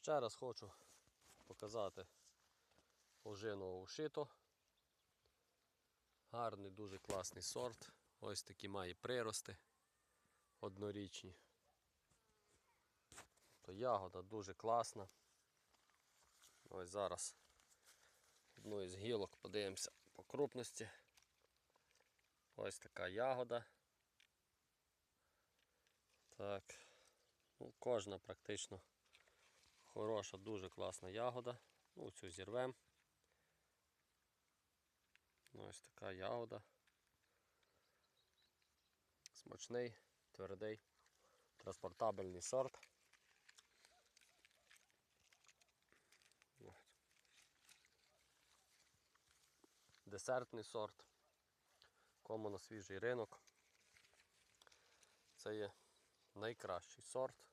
Ще раз хочу показати ожинову ушито. Гарний, дуже класний сорт. Ось такі має прирости однорічні. То ягода дуже класна. Ось зараз одну із гілок подивимося по крупності. Ось така ягода. Так. Ну, кожна практично хороша, дуже класна ягода. Ну, цю зірвемо. Ось така ягода. Смачний, твердий, транспортабельний сорт. Десертний сорт. Кому на свіжий ринок. Це є найкращий сорт.